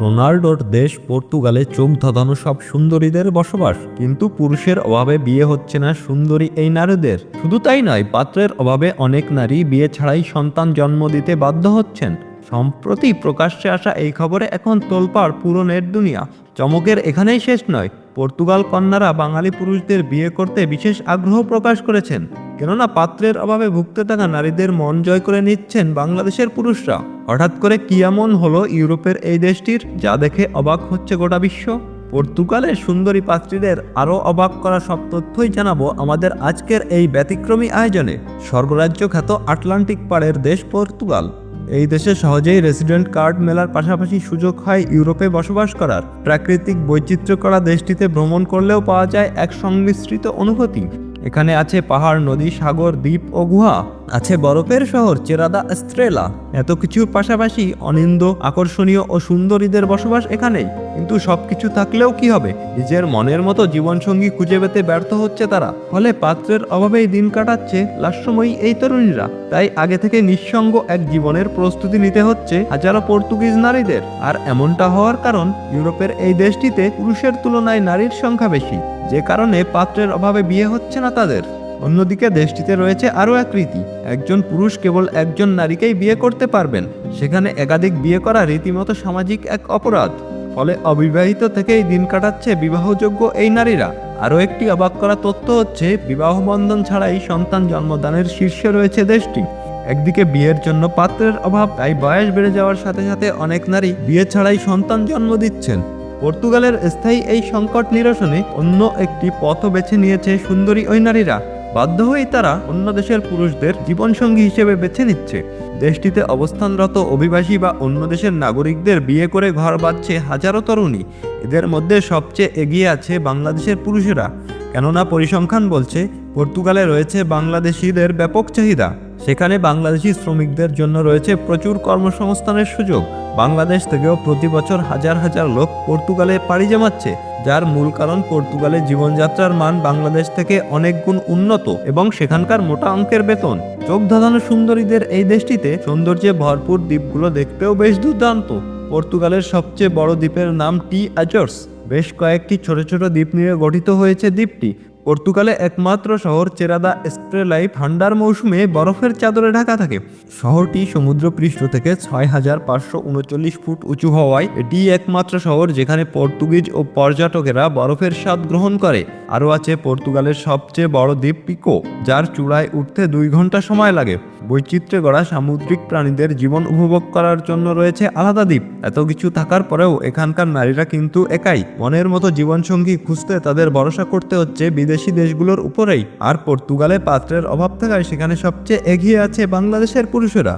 রোনাল্ডোর দেশ পর্তুগালে চোখ ধাঁধানো সব সুন্দরীদের বসবাস। কিন্তু পুরুষের অভাবে বিয়ে হচ্ছে না সুন্দরী এই নারীদের। শুধু তাই নয়, পাত্রের অভাবে অনেক নারী বিয়ে ছাড়াই সন্তান জন্ম দিতে বাধ্য হচ্ছেন। সম্প্রতি প্রকাশ্যে আসা এই খবরে এখন তোলপাড় পুরো নেট দুনিয়া। চমকের এখানেই শেষ নয় পর্তুগাল কন্যারা বাঙালি পুরুষদের বিয়ে করতে বিশেষ আগ্রহ প্রকাশ করেছেন। কেননা পাত্রের অভাবে ভুগতে থাকা নারীদের মন জয় করে নিচ্ছেন বাংলাদেশের পুরুষরা। হঠাৎ করে কি এমন হলো ইউরোপের এই দেশটির, যা দেখে অবাক হচ্ছে গোটা বিশ্ব? পর্তুগালের সুন্দরী পাত্রীদের আরও অবাক করা সব তথ্যই জানাব আমাদের আজকের এই ব্যতিক্রমী আয়োজনে। স্বর্গরাজ্য খ্যাত আটলান্টিক পাড়ের দেশ পর্তুগাল। এই দেশে সহজেই রেসিডেন্ট কার্ড মেলার পাশাপাশি সুযোগ হয় ইউরোপে বসবাস করার। প্রাকৃতিক বৈচিত্র্য করা দেশটিতে ভ্রমণ করলেও পাওয়া যায় এক সংমিশ্রিত অনুভূতি। এখানে আছে পাহাড়, নদী, সাগর, দ্বীপ ও গুহা। আছে বরফের শহর চেরাদা স্ট্রেলা এত কিছুর পাশাপাশি অনিন্দ, আকর্ষণীয় ও সুন্দরীদের বসবাস এখানেই কিন্তু সবকিছু থাকলেও কি হবে? নিজের মনের মতো জীবনসঙ্গী খুঁজে পেতে ব্যর্থ হচ্ছে তারা। ফলে পাত্রের অভাবেই দিন কাটাচ্ছে লাস্যময়ী এই তরুণীরা। তাই আগে থেকে নিঃসঙ্গ এক জীবনের প্রস্তুতি নিতে হচ্ছে হাজারো পর্তুগিজ নারীদের। আর এমনটা হওয়ার কারণ, ইউরোপের এই দেশটিতে পুরুষের তুলনায় নারীর সংখ্যা বেশি। যে কারণে পাত্রের অভাবে বিয়ে হচ্ছে না তাদের। অন্যদিকে দেশটিতে রয়েছে আরও এক রীতি, একজন পুরুষ কেবল একজন নারীকেই বিয়ে করতে পারবেন। সেখানে একাধিক বিয়ে করা রীতিমতো সামাজিক এক অপরাধ। ফলে অবিবাহিত থেকেই দিন কাটাচ্ছে বিবাহযোগ্য এই নারীরা। আরও একটি অবাক করা তথ্য হচ্ছে, বিবাহ বন্ধন ছাড়াই সন্তান জন্মদানের শীর্ষে রয়েছে দেশটি। একদিকে বিয়ের জন্য পাত্রের অভাব, তাই বয়স বেড়ে যাওয়ার সাথে সাথে অনেক নারী বিয়ে ছাড়াই সন্তান জন্ম দিচ্ছেন। পর্তুগালের স্থায়ী এই সংকট নিরসনে অন্য একটি পথ বেছে নিয়েছে সুন্দরী ওই নারীরা। বাধ্য হয়েই তারা অন্য দেশের পুরুষদের জীবনসঙ্গী হিসেবে বেছে নিচ্ছে। দেশটিতে অবস্থানরত অভিবাসী বা অন্য দেশের নাগরিকদের বিয়ে করে ঘর বাঁধছে হাজারো তরুণী। এদের মধ্যে সবচেয়ে এগিয়ে আছে বাংলাদেশের পুরুষেরা। কেননা পরিসংখ্যান বলছে, পর্তুগালে রয়েছে বাংলাদেশিদের ব্যাপক চাহিদা। সেখানে বাংলাদেশি শ্রমিকদের জন্য রয়েছে প্রচুর কর্মসংস্থানের সুযোগ। বাংলাদেশ থেকেও প্রতি বছর হাজার হাজার লোক পর্তুগালে পাড়ি জমাচ্ছে, যার মূল কারণ পর্তুগালে জীবনযাত্রার মান বাংলাদেশ থেকে অনেক গুণ উন্নত এবং সেখানকার মোটা অঙ্কের বেতন। চোখ ধাঁধানো সুন্দরীদের এই দেশটিতে সৌন্দর্যে ভরপুর দ্বীপগুলো দেখতেও বেশ দুর্দান্ত। পর্তুগালের সবচেয়ে বড় দ্বীপের নাম টি অ্যাজর্স বেশ কয়েকটি ছোট ছোট দ্বীপ নিয়ে গঠিত হয়েছে দ্বীপটি। পর্তুগালে একমাত্র শহর চেরাদা স্ট্রেলাই ঠান্ডার মৌসুমে বরফের চাদরে ঢাকা থাকে। শহরটি সমুদ্রপৃষ্ঠ থেকে ছয় হাজার পাঁচশো উনচল্লিশ ফুট উঁচু হওয়ায় এটি একমাত্র শহর যেখানে পর্তুগিজ ও পর্যটকেরা বরফের স্বাদ গ্রহণ করে। আরও আছে পর্তুগালের সবচেয়ে বড় দ্বীপ পিকো, যার চূড়ায় উঠতে দুই ঘণ্টা সময় লাগে। বৈচিত্র্যে গড়া সামুদ্রিক প্রাণীদের জীবন উপভোগ করার জন্য রয়েছে আলাদা দ্বীপ। এত কিছু থাকার পরেও এখানকার নারীরা কিন্তু একাই। মনের মতো জীবনসঙ্গী খুঁজতে তাদের ভরসা করতে হচ্ছে বিদেশি দেশগুলোর উপরেই। আর পর্তুগালে পাত্রের অভাব থাকায় সেখানে সবচেয়ে এগিয়ে আছে বাংলাদেশের পুরুষেরা।